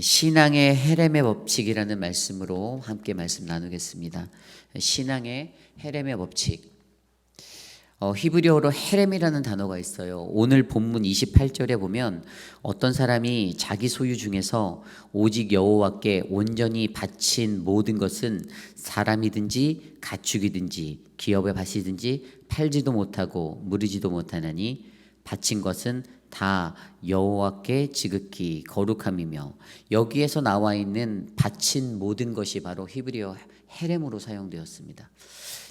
신앙의 헤렘의 법칙이라는 말씀으로 함께 말씀 나누겠습니다. 신앙의 헤렘의 법칙. 어, 히브리어로 헤렘이라는 단어가 있어요. 오늘 본문 28절에 보면 어떤 사람이 자기 소유 중에서 오직 여호와께 온전히 바친 모든 것은 사람이든지 가축이든지 기업의 밭이든지 팔지도 못하고 무르지도 못하나니 바친 것은 다 여호와께 지극히 거룩함이며 여기에서 나와 있는 바친 모든 것이 바로 히브리어 헤렘으로 사용되었습니다.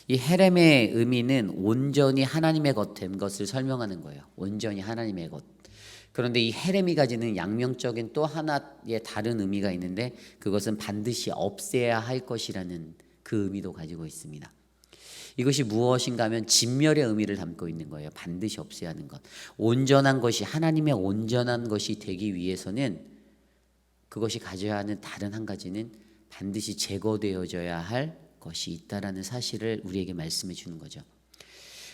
이 헤렘의 의미는 온전히 하나님의 것 된 것을 설명하는 거예요. 온전히 하나님의 것. 그런데 이 헤렘이 가지는 양명적인 또 하나의 다른 의미가 있는데 그것은 반드시 없애야 할 것이라는 그 의미도 가지고 있습니다. 이것이 무엇인가 하면 진멸의 의미를 담고 있는 거예요. 반드시 없애야 하는 것. 온전한 것이 하나님의 온전한 것이 되기 위해서는 그것이 가져야 하는 다른 한 가지는 반드시 제거되어져야 할 것이 있다라는 사실을 우리에게 말씀해 주는 거죠.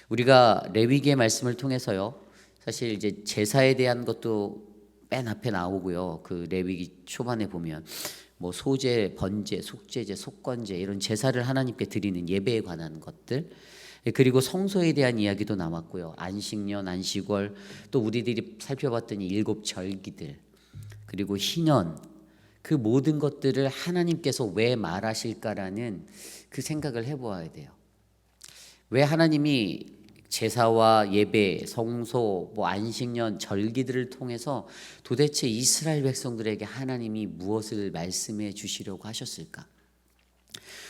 우리가 레위기의 말씀을 통해서요. 사실 이제 제사에 대한 것도 맨 앞에 나오고요. 그 레위기 초반에 보면 뭐 소제, 번제, 속제제, 속건제 이런 제사를 하나님께 드리는 예배에 관한 것들 그리고 성소에 대한 이야기도 나왔고요. 안식년, 안식월 또 우리들이 살펴봤더니 일곱 절기들 그리고 희년 그 모든 것들을 하나님께서 왜 말하실까라는 그 생각을 해보아야 돼요. 왜 하나님이 제사와 예배, 성소, 뭐 안식년, 절기들을 통해서 도대체 이스라엘 백성들에게 하나님이 무엇을 말씀해 주시려고 하셨을까?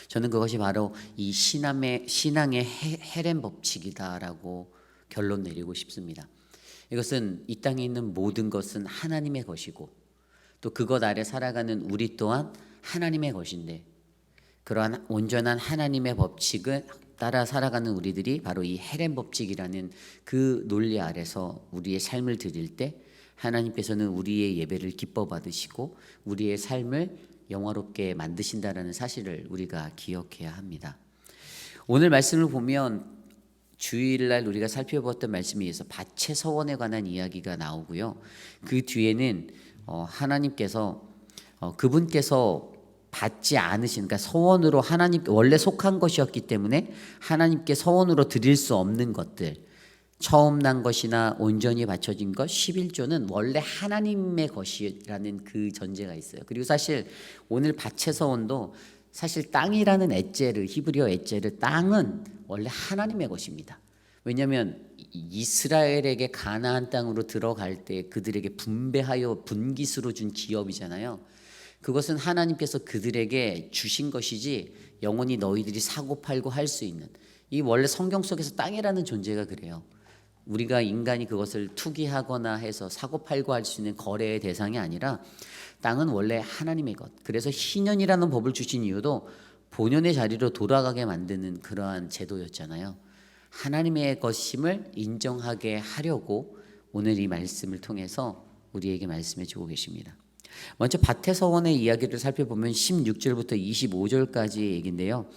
저는 그것이 바로 이 신앙의 신앙의 헤렘 법칙이다라고 결론 내리고 싶습니다. 이것은 이 땅에 있는 모든 것은 하나님의 것이고 또 그것 아래 살아가는 우리 또한 하나님의 것인데 그러한 온전한 하나님의 법칙을 따라 살아가는 우리들이 바로 이 헤렘 법칙이라는 그 논리 아래서 우리의 삶을 드릴 때 하나님께서는 우리의 예배를 기뻐 받으시고 우리의 삶을 영화롭게 만드신다라는 사실을 우리가 기억해야 합니다. 오늘 말씀을 보면 주일날 우리가 살펴봤던 말씀에 의해서 밭의 서원에 관한 이야기가 나오고요. 그 뒤에는 어, 하나님께서 어, 그분께서 받지 않으신 그러니까 서원으로 하나님 원래 속한 것이었기 때문에 하나님께 서원으로 드릴 수 없는 것들 처음 난 것이나 온전히 바쳐진 것 11조는 원래 하나님의 것이라는 그 전제가 있어요. 그리고 사실 오늘 밭의 서원도 사실 땅이라는 에제르 히브리어 에제르 땅은 원래 하나님의 것입니다. 왜냐하면 이스라엘에게 가나안 땅으로 들어갈 때 그들에게 분배하여 분기수로 준 기업이잖아요. 그것은 하나님께서 그들에게 주신 것이지 영원히 너희들이 사고 팔고 할 수 있는 이 원래 성경 속에서 땅이라는 존재가 그래요. 우리가 인간이 그것을 투기하거나 해서 사고 팔고 할 수 있는 거래의 대상이 아니라 땅은 원래 하나님의 것. 그래서 희년이라는 법을 주신 이유도 본연의 자리로 돌아가게 만드는 그러한 제도였잖아요. 하나님의 것임을 인정하게 하려고 오늘 이 말씀을 통해서 우리에게 말씀해 주고 계십니다. 먼저 밭의 서원의 이야기를 살펴보면 16절부터 25절까지 얘기인데요.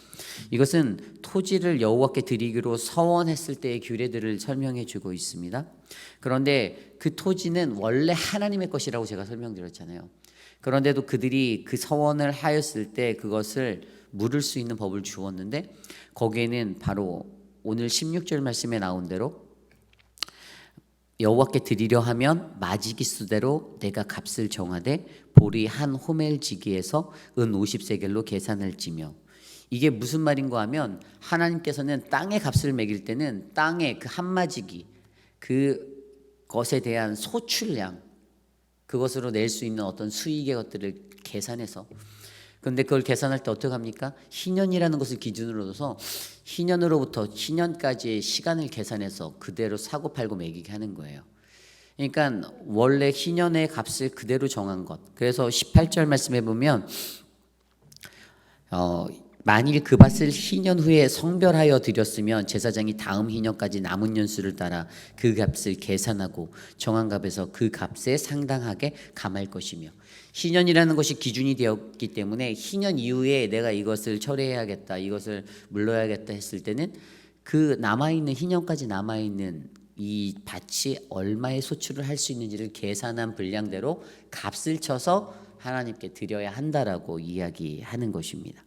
이것은 토지를 여호와께 드리기로 서원했을 때의 규례들을 설명해 주고 있습니다. 그런데 그 토지는 원래 하나님의 것이라고 제가 설명드렸잖아요. 그런데도 그들이 그 서원을 하였을 때 그것을 물을 수 있는 법을 주었는데 거기에는 바로 오늘 16절 말씀에 나온 대로 여호와께 드리려 하면 마지기 수대로 내가 값을 정하되 보리 한 호멜 지기에서 은 50세겔로 계산을 지며. 이게 무슨 말인가 하면 하나님께서는 땅의 값을 매길 때는 땅의 그 한마지기 그 것에 대한 소출량 그것으로 낼 수 있는 어떤 수익의 것들을 계산해서 근데 그걸 계산할 때 어떻게 합니까? 희년이라는 것을 기준으로 둬서 희년으로부터 희년까지의 시간을 계산해서 그대로 사고 팔고 매기게 하는 거예요. 그러니까 원래 희년의 값을 그대로 정한 것. 그래서 18절 말씀해 보면 어 만일 그 밭을 희년 후에 성별하여 드렸으면 제사장이 다음 희년까지 남은 년수를 따라 그 값을 계산하고 정한 값에서 그 값에 상당하게 감할 것이며 희년이라는 것이 기준이 되었기 때문에 희년 이후에 내가 이것을 처리해야겠다, 이것을 물러야겠다 했을 때는 그 남아있는 희년까지 남아있는 이 밭이 얼마의 소출을 할 수 있는지를 계산한 분량대로 값을 쳐서 하나님께 드려야 한다라고 이야기하는 것입니다.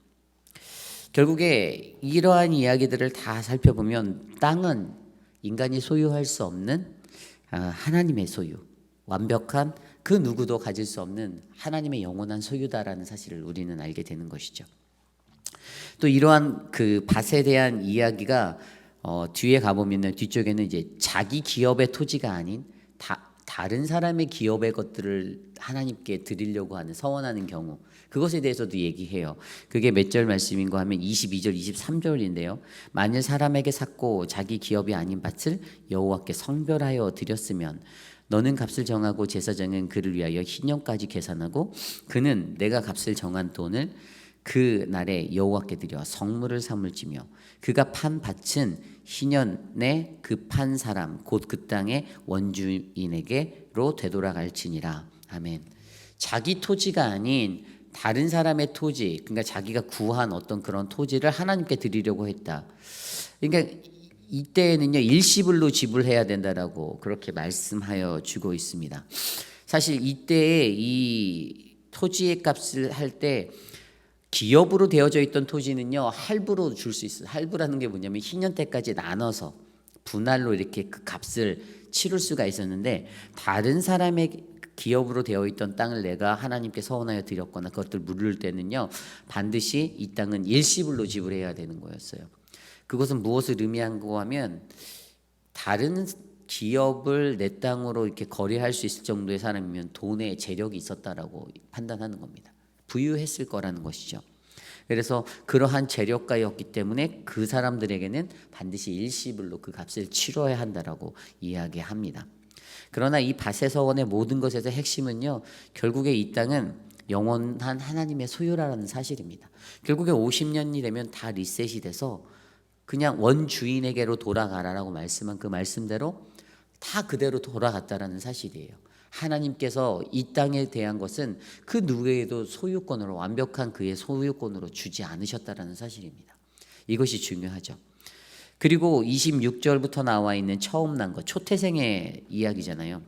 결국에 이러한 이야기들을 다 살펴보면 땅은 인간이 소유할 수 없는 아, 하나님의 소유, 완벽한 그 누구도 가질 수 없는 하나님의 영원한 소유다라는 사실을 우리는 알게 되는 것이죠. 또 이러한 그 밭에 대한 이야기가 어, 뒤에 가보면은 뒤쪽에는 이제 자기 기업의 토지가 아닌 다, 다른 사람의 기업의 것들을 하나님께 드리려고 하는 서원하는 경우 그것에 대해서도 얘기해요. 그게 몇 절 말씀인가 하면 22절, 23절인데요. 만일 사람에게 샀고 자기 기업이 아닌 밭을 여호와께 성별하여 드렸으면 너는 값을 정하고 제사장은 그를 위하여 희년까지 계산하고 그는 내가 값을 정한 돈을 그 날에 여호와께 드려 성물을 삼을지며 그가 판 밭은 희년에 그판 사람 곧 그 땅의 원주인에게로 되돌아갈지니라 아멘. 자기 토지가 아닌 다른 사람의 토지, 그러니까 자기가 구한 어떤 그런 토지를 하나님께 드리려고 했다. 그러니까 이때에는요 일시불로 지불해야 된다라고 그렇게 말씀하여 주고 있습니다. 사실 이때에 이 토지의 값을 할 때 기업으로 되어져 있던 토지는요 할부로 줄 수 있어요. 할부라는 게 뭐냐면 희년 때까지 나눠서 분할로 이렇게 그 값을 치를 수가 있었는데 다른 사람의 기업으로 되어 있던 땅을 내가 하나님께 서원하여 드렸거나 그것들 물을 때는요 반드시 이 땅은 일시불로 지불해야 되는 거였어요. 그것은 무엇을 의미한고 하면 다른 기업을 내 땅으로 이렇게 거래할 수 있을 정도의 사람이면 돈에 재력이 있었다라고 판단하는 겁니다. 부유했을 거라는 것이죠. 그래서 그러한 재력가였기 때문에 그 사람들에게는 반드시 일시불로 그 값을 치러야 한다라고 이야기합니다. 그러나 이 바세서원의 모든 것에서 핵심은요. 결국에 이 땅은 영원한 하나님의 소유라는 사실입니다. 결국에 50년이 되면 다 리셋이 돼서 그냥 원주인에게로 돌아가라라고 말씀한 그 말씀대로 다 그대로 돌아갔다라는 사실이에요. 하나님께서 이 땅에 대한 것은 그 누구에게도 소유권으로 완벽한 그의 소유권으로 주지 않으셨다라는 사실입니다. 이것이 중요하죠. 그리고 26절부터 나와 있는 처음 난 것, 초태생의 이야기잖아요.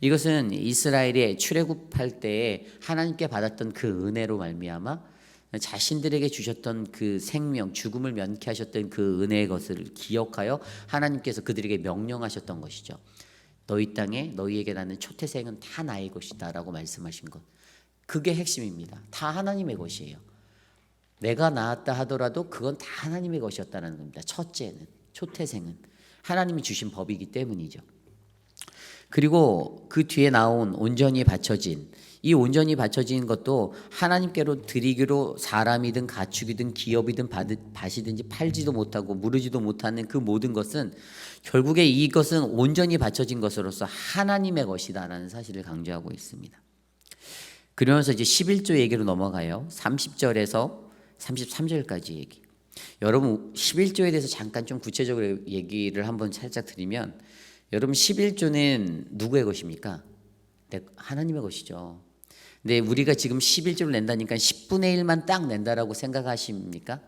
이것은 이스라엘의 출애굽할 때에 하나님께 받았던 그 은혜로 말미암아 자신들에게 주셨던 그 생명, 죽음을 면케하셨던 그 은혜의 것을 기억하여 하나님께서 그들에게 명령하셨던 것이죠. 너희 땅에 너희에게 나는 초태생은 다 나의 것이다라고 말씀하신 것. 그게 핵심입니다. 다 하나님의 것이에요. 내가 낳았다 하더라도 그건 다 하나님의 것이었다는 겁니다. 첫째는 초태생은 하나님이 주신 법이기 때문이죠. 그리고 그 뒤에 나온 온전히 바쳐진 이 온전히 바쳐진 것도 하나님께로 드리기로 사람이든 가축이든 기업이든 밭이든지 팔지도 못하고 무르지도 못하는 그 모든 것은 결국에 이것은 온전히 바쳐진 것으로서 하나님의 것이다라는 사실을 강조하고 있습니다. 그러면서 이제 11조 얘기로 넘어가요. 30절에서 33절까지 얘기. 여러분 11조에 대해서 잠깐 좀 구체적으로 얘기를 한번 살짝 드리면 여러분 11조는 누구의 것입니까? 네, 하나님의 것이죠. 근데 우리가 지금 11조를 낸다니까 10분의 1만 딱 낸다라고 생각하십니까?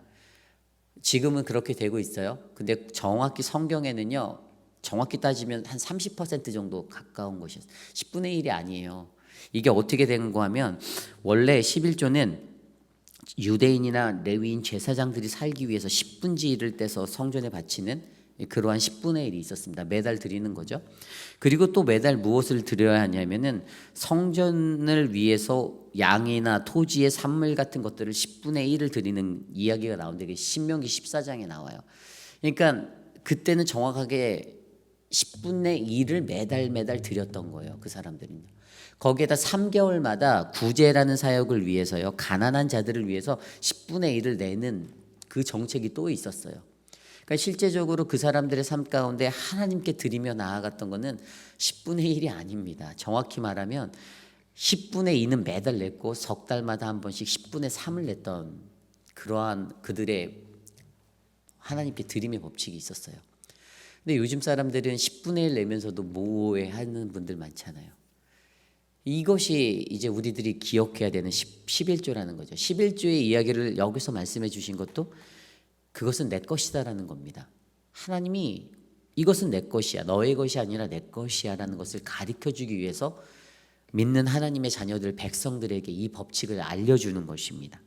지금은 그렇게 되고 있어요. 근데 정확히 성경에는요. 정확히 따지면 한 30% 정도 가까운 것이었어요. 10분의 1이 아니에요. 이게 어떻게 된 거 하면 원래 11조는 유대인이나 레위인 제사장들이 살기 위해서 10분지 1을 떼서 성전에 바치는 그러한 10분의 1이 있었습니다. 매달 드리는 거죠. 그리고 또 매달 무엇을 드려야 하냐면은 성전을 위해서 양이나 토지의 산물 같은 것들을 10분의 1을 드리는 이야기가 나오는데 그게 신명기 14장에 나와요. 그러니까 그때는 정확하게 10분의 1을 매달 매달 드렸던 거예요. 그 사람들은요. 거기에다 3개월마다 구제라는 사역을 위해서요. 가난한 자들을 위해서 10분의 1을 내는 그 정책이 또 있었어요. 그러니까 실제적으로 그 사람들의 삶 가운데 하나님께 드리며 나아갔던 것은 10분의 1이 아닙니다. 정확히 말하면 10분의 2는 매달 냈고 석 달마다 한 번씩 10분의 3을 냈던 그러한 그들의 하나님께 드림의 법칙이 있었어요. 근데 요즘 사람들은 10분의 1 내면서도 모해하는 분들 많잖아요. 이것이 이제 우리들이 기억해야 되는 10, 11조라는 거죠. 11조의 이야기를 여기서 말씀해 주신 것도 그것은 내 것이다라는 겁니다. 하나님이 이것은 내 것이야. 너의 것이 아니라 내 것이야라는 것을 가르쳐 주기 위해서 믿는 하나님의 자녀들 백성들에게 이 법칙을 알려 주는 것입니다.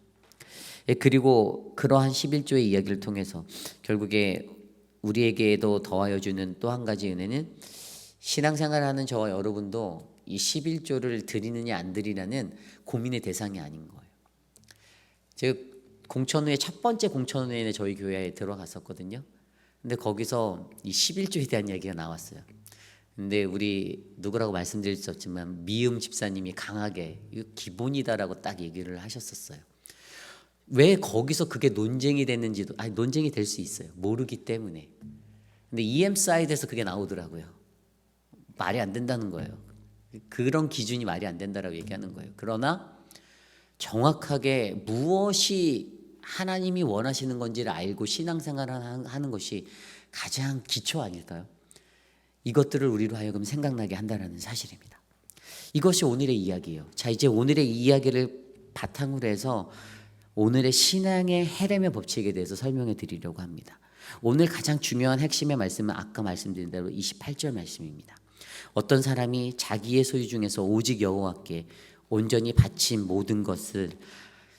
예, 그리고 그러한 11조의 이야기를 통해서 결국에 우리에게도 더하여 주는 또 한 가지 은혜는 신앙생활하는 저와 여러분도 이 11조를 드리느냐 안 드리냐는 고민의 대상이 아닌 거예요. 제가 공천 후에 첫 번째 공천 후에 저희 교회에 들어갔었거든요. 근데 거기서 이 11조에 대한 이야기가 나왔어요. 근데 우리 누구라고 말씀드릴 수 없지만 미음 집사님이 강하게 이거 기본이다라고 딱 얘기를 하셨었어요. 왜 거기서 그게 논쟁이 됐는지도 아니 논쟁이 될 수 있어요. 모르기 때문에. 근데 EM 사이드에서 그게 나오더라고요. 말이 안 된다는 거예요. 그런 기준이 말이 안 된다라고 얘기하는 거예요. 그러나 정확하게 무엇이 하나님이 원하시는 건지를 알고 신앙생활을 하는 것이 가장 기초 아닐까요? 이것들을 우리로 하여금 생각나게 한다는 사실입니다. 이것이 오늘의 이야기예요. 자, 이제 오늘의 이야기를 바탕으로 해서 오늘의 신앙의 헤렘의 법칙에 대해서 설명해 드리려고 합니다. 오늘 가장 중요한 핵심의 말씀은 아까 말씀드린 대로 28절 말씀입니다. 어떤 사람이 자기의 소유 중에서 오직 여호와께 온전히 바친 모든 것을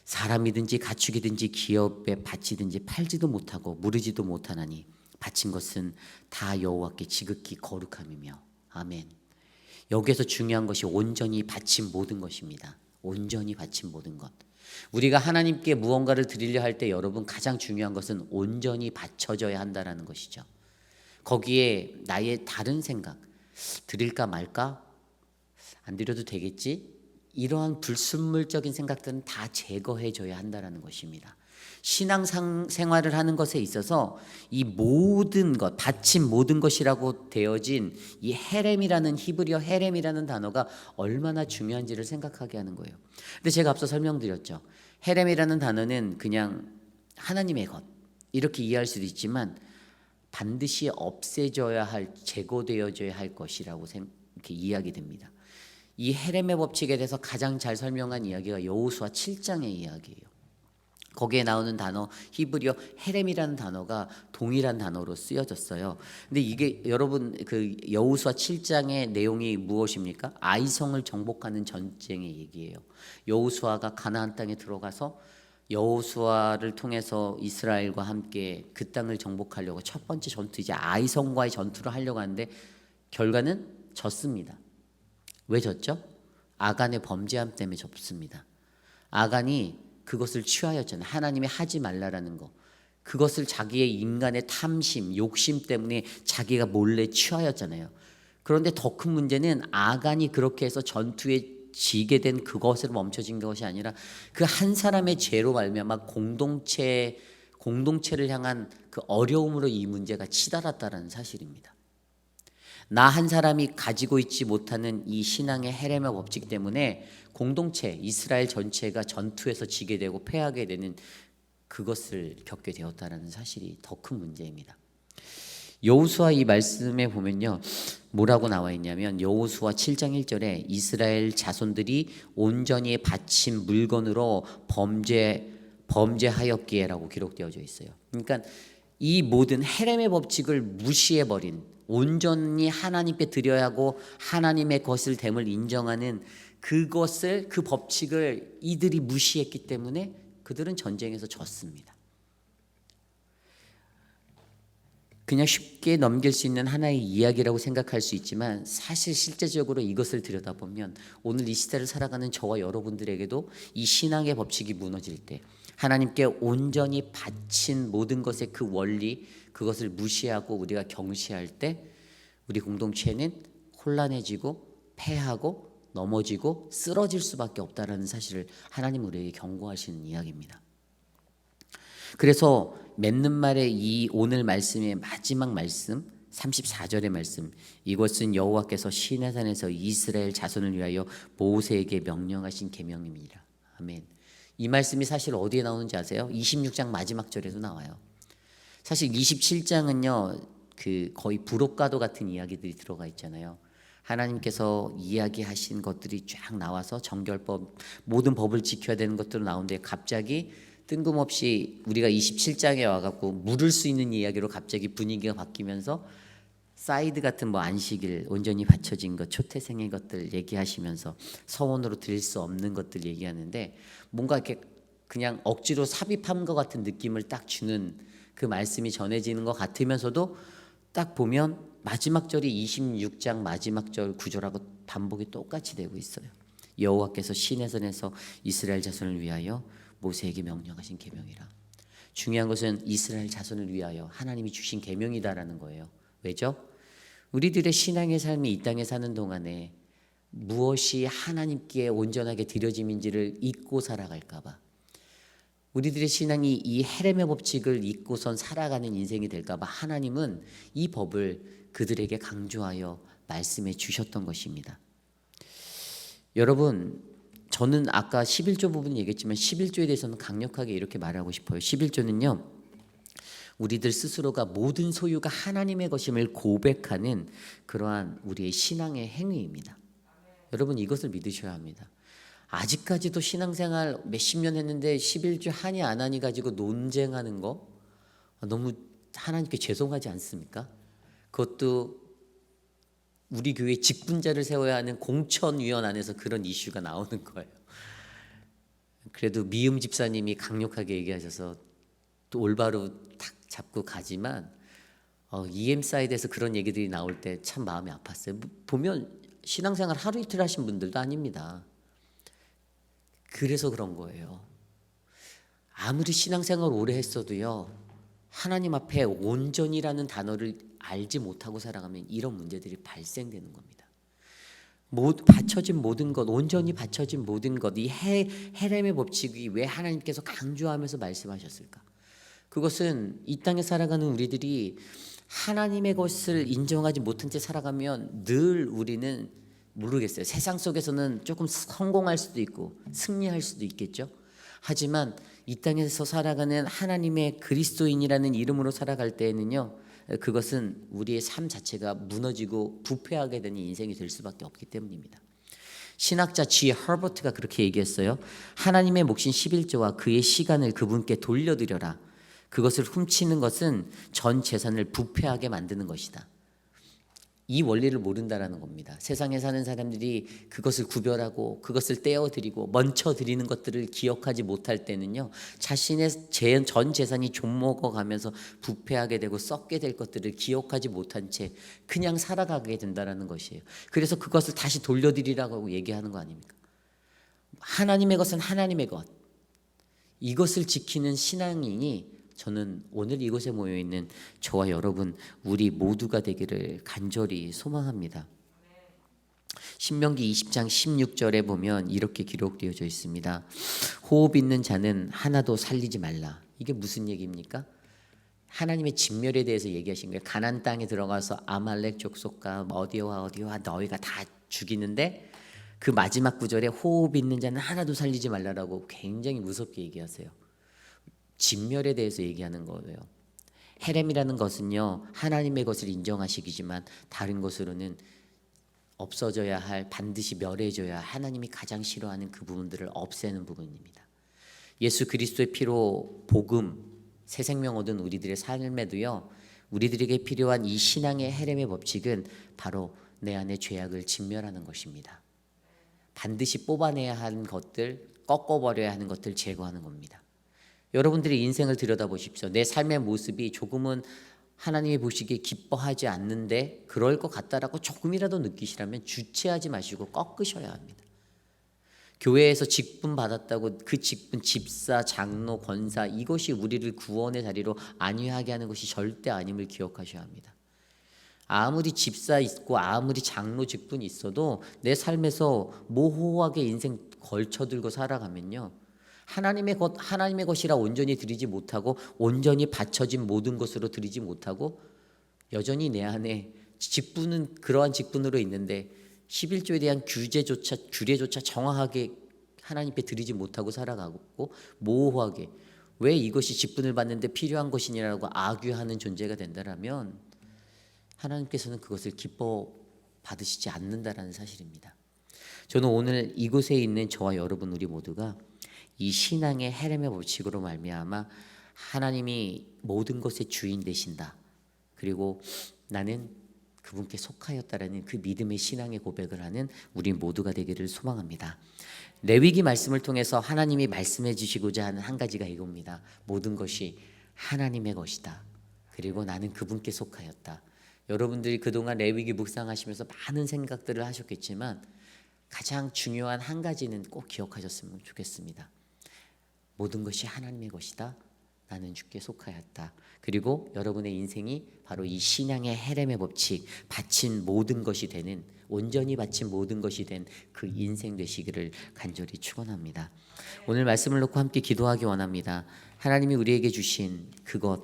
사람이든지 가축이든지 기업에 바치든지 팔지도 못하고 무르지도 못하나니 바친 것은 다 여호와께 지극히 거룩함이며 아멘. 여기에서 중요한 것이 온전히 바친 모든 것입니다. 온전히 바친 모든 것. 우리가 하나님께 무언가를 드리려 할 때 여러분 가장 중요한 것은 온전히 바쳐져야 한다라는 것이죠. 거기에 나의 다른 생각, 드릴까 말까? 안 드려도 되겠지? 이러한 불순물적인 생각들은 다 제거해 줘야 한다라는 것입니다. 신앙 생활을 하는 것에 있어서 이 모든 것, 바친 모든 것이라고 되어진 이 헤렘이라는 히브리어 헤렘이라는 단어가 얼마나 중요한지를 생각하게 하는 거예요. 근데 제가 앞서 설명드렸죠. 헤렘이라는 단어는 그냥 하나님의 것 이렇게 이해할 수도 있지만 반드시 없애져야 할 제거되어져야 할 것이라고 이렇게 이해하게 됩니다. 이 헤렘의 법칙에 대해서 가장 잘 설명한 이야기가 여호수아 7장의 이야기예요. 거기에 나오는 단어 히브리어 헤렘이라는 단어가 동일한 단어로 쓰여졌어요. 근데 이게 여러분 그 여호수아 7장의 내용이 무엇입니까? 아이성을 정복하는 전쟁의 얘기예요. 여호수아가 가나안 땅에 들어가서 여호수아를 통해서 이스라엘과 함께 그 땅을 정복하려고 첫 번째 전투 이제 아이성과의 전투를 하려고 하는데 결과는 졌습니다. 왜 졌죠? 아간의 범죄함 때문에 졌습니다. 아간이 그것을 취하였잖아요. 하나님이 하지 말라라는 거. 그것을 자기의 인간의 탐심, 욕심 때문에 자기가 몰래 취하였잖아요. 그런데 더 큰 문제는 아간이 그렇게 해서 전투에 지게 된 그것으로 멈춰진 것이 아니라 그 한 사람의 죄로 말미암아 공동체 공동체를 향한 그 어려움으로 이 문제가 치달았다라는 사실입니다. 나 한 사람이 가지고 있지 못하는 이 신앙의 헤레메 법칙 때문에 공동체 이스라엘 전체가 전투에서 지게 되고 패하게 되는 그것을 겪게 되었다라는 사실이 더 큰 문제입니다. 여호수아 이 말씀에 보면요. 뭐라고 나와 있냐면 여호수아 7장 1절에 이스라엘 자손들이 온전히 바친 물건으로 범죄 범죄하였기에라고 기록되어져 있어요. 그러니까 이 모든 헤렘의 법칙을 무시해 버린 온전히 하나님께 드려야 하고 하나님의 것을 됨을 인정하는 그것을 그 법칙을 이들이 무시했기 때문에 그들은 전쟁에서 졌습니다. 그냥 쉽게 넘길 수 있는 하나의 이야기라고 생각할 수 있지만 사실 실제적으로 이것을 들여다보면 오늘 이 시대를 살아가는 저와 여러분들에게도 이 신앙의 법칙이 무너질 때 하나님께 온전히 바친 모든 것의 그 원리 그것을 무시하고 우리가 경시할 때 우리 공동체는 혼란해지고 패하고 넘어지고 쓰러질 수밖에 없다라는 사실을 하나님 우리에게 경고하시는 이야기입니다. 그래서 맺는 말의 이 오늘 말씀의 마지막 말씀 34절의 말씀 이것은 여호와께서 시내산에서 이스라엘 자손을 위하여 모세에게 명령하신 계명입니다. 아멘. 이 말씀이 사실 어디에 나오는지 아세요? 26장 마지막 절에도 나와요. 사실 27장은요. 그 거의 부록가도 같은 이야기들이 들어가 있잖아요. 하나님께서 이야기하신 것들이 쫙 나와서 정결법 모든 법을 지켜야 되는 것들로 나오는데 갑자기 뜬금없이 우리가 27장에 와갖고 물을 수 있는 이야기로 갑자기 분위기가 바뀌면서 사이드 같은 뭐 안식일 온전히 바쳐진 것 초태생의 것들 얘기하시면서 서원으로 드릴 수 없는 것들 얘기하는데 뭔가 이렇게 그냥 억지로 삽입한 것 같은 느낌을 딱 주는 그 말씀이 전해지는 것 같으면서도 딱 보면 마지막 절이 26장 마지막 절 구절하고 반복이 똑같이 되고 있어요. 여호와께서 시내산에서 이스라엘 자손을 위하여 모세에게 명령하신 계명이라. 중요한 것은 이스라엘 자손을 위하여 하나님이 주신 계명이다라는 거예요. 왜죠? 우리들의 신앙의 삶이 이 땅에 사는 동안에 무엇이 하나님께 온전하게 드려짐인지를 잊고 살아갈까봐 우리들의 신앙이 이 헤렘의 법칙을 잊고선 살아가는 인생이 될까봐 하나님은 이 법을 그들에게 강조하여 말씀해 주셨던 것입니다. 여러분, 저는 아까 11조 부분 얘기했지만 11조에 대해서는 강력하게 이렇게 말하고 싶어요. 11조는요. 우리들 스스로가 모든 소유가 하나님의 것임을 고백하는 그러한 우리의 신앙의 행위입니다. 여러분 이것을 믿으셔야 합니다. 아직까지도 신앙생활 몇십 년 했는데 11주 하니 안 하니 가지고 논쟁하는 거 너무 하나님께 죄송하지 않습니까? 그것도 우리 교회 직분자를 세워야 하는 공천위원 안에서 그런 이슈가 나오는 거예요. 그래도 미음 집사님이 강력하게 얘기하셔서 또 올바로 탁 잡고 가지만 어, EM 사이드에서 그런 얘기들이 나올 때 참 마음이 아팠어요. 보면 신앙생활 하루 이틀 하신 분들도 아닙니다. 그래서 그런 거예요. 아무리 신앙생활 오래 했어도요. 하나님 앞에 온전이라는 단어를 알지 못하고 살아가면 이런 문제들이 발생되는 겁니다. 모, 바쳐진 모든 것, 온전히 바쳐진 모든 것, 이 해, 헤렘의 법칙이 왜 하나님께서 강조하면서 말씀하셨을까? 그것은 이 땅에 살아가는 우리들이 하나님의 것을 인정하지 못한 채 살아가면 늘 우리는 모르겠어요. 세상 속에서는 조금 성공할 수도 있고 승리할 수도 있겠죠. 하지만 이 땅에서 살아가는 하나님의 그리스도인이라는 이름으로 살아갈 때에는요. 그것은 우리의 삶 자체가 무너지고 부패하게 되는 인생이 될 수밖에 없기 때문입니다. 신학자 G 허버트가 그렇게 얘기했어요. 하나님의 몫인 11조와 그의 시간을 그분께 돌려드려라. 그것을 훔치는 것은 전 재산을 부패하게 만드는 것이다. 이 원리를 모른다라는 겁니다. 세상에 사는 사람들이 그것을 구별하고 그것을 떼어드리고 먼저 드리는 것들을 기억하지 못할 때는요, 자신의 재- 전 재산이 좀먹어 가면서 부패하게 되고 썩게 될 것들을 기억하지 못한 채 그냥 살아가게 된다라는 것이에요. 그래서 그것을 다시 돌려드리라고 얘기하는 거 아닙니까? 하나님의 것은 하나님의 것. 이것을 지키는 신앙인이 저는 오늘 이곳에 모여 있는 저와 여러분 우리 모두가 되기를 간절히 소망합니다. 신명기 20장 16절에 보면 이렇게 기록되어져 있습니다. 호흡 있는 자는 하나도 살리지 말라. 이게 무슨 얘기입니까? 하나님의 진멸에 대해서 얘기하신 거예요. 가난 땅에 들어가서 아말렉 족속과 어디와 어디와 너희가 다 죽이는데 그 마지막 구절에 호흡 있는 자는 하나도 살리지 말라라고 굉장히 무섭게 얘기하세요. 진멸에 대해서 얘기하는 거예요. 헤렘이라는 것은요 하나님의 것을 인정하시기지만 다른 것으로는 없어져야 할 반드시 멸해져야 하나님이 가장 싫어하는 그 부분들을 없애는 부분입니다. 예수 그리스도의 피로 복음 새 생명 얻은 우리들의 삶에도요 우리들에게 필요한 이 신앙의 헤렘의 법칙은 바로 내 안의 죄악을 진멸하는 것입니다. 반드시 뽑아내야 하는 것들 꺾어버려야 하는 것들 제거하는 겁니다. 여러분들의 인생을 들여다보십시오. 내 삶의 모습이 조금은 하나님이 보시기에 기뻐하지 않는데 그럴 것 같다라고 조금이라도 느끼시라면 주체하지 마시고 꺾으셔야 합니다. 교회에서 직분 받았다고 그 직분 집사, 장로, 권사 이것이 우리를 구원의 자리로 안위하게 하는 것이 절대 아님을 기억하셔야 합니다. 아무리 집사 있고 아무리 장로 직분이 있어도 내 삶에서 모호하게 인생 걸쳐들고 살아가면요. 하나님의 것 하나님의 것이라 온전히 드리지 못하고 온전히 바쳐진 모든 것으로 드리지 못하고 여전히 내 안에 직분은 그러한 직분으로 있는데 11조에 대한 규제조차 규례조차 정확하게 하나님께 드리지 못하고 살아가고 모호하게 왜 이것이 직분을 받는데 필요한 것이냐라고 악유하는 존재가 된다라면 하나님께서는 그것을 기뻐 받으시지 않는다라는 사실입니다. 저는 오늘 이곳에 있는 저와 여러분 우리 모두가 이 신앙의 헤렘의 법칙으로 말미암아 하나님이 모든 것의 주인 되신다. 그리고 나는 그분께 속하였다라는 그 믿음의 신앙의 고백을 하는 우리 모두가 되기를 소망합니다. 레위기 말씀을 통해서 하나님이 말씀해 주시고자 하는 한 가지가 이겁니다. 모든 것이 하나님의 것이다. 그리고 나는 그분께 속하였다. 여러분들이 그동안 레위기 묵상하시면서 많은 생각들을 하셨겠지만 가장 중요한 한 가지는 꼭 기억하셨으면 좋겠습니다. 모든 것이 하나님의 것이다. 나는 주께 속하였다. 그리고 여러분의 인생이 바로 이 신앙의 헤렘의 법칙, 바친 모든 것이 되는 온전히 바친 모든 것이 된 그 인생 되시기를 간절히 축원합니다. 오늘 말씀을 놓고 함께 기도하기 원합니다. 하나님이 우리에게 주신 그것,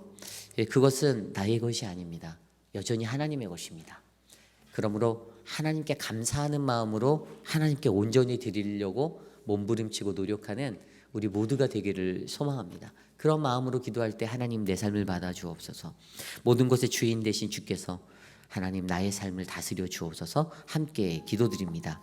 예, 그것은 나의 것이 아닙니다. 여전히 하나님의 것입니다. 그러므로 하나님께 감사하는 마음으로 하나님께 온전히 드리려고 몸부림치고 노력하는 우리 모두가 되기를 소망합니다. 그런 마음으로 기도할 때 하나님 내 삶을 받아 주옵소서. 모든 것의 주인 되신 주께서 하나님 나의 삶을 다스려 주옵소서 함께 기도드립니다.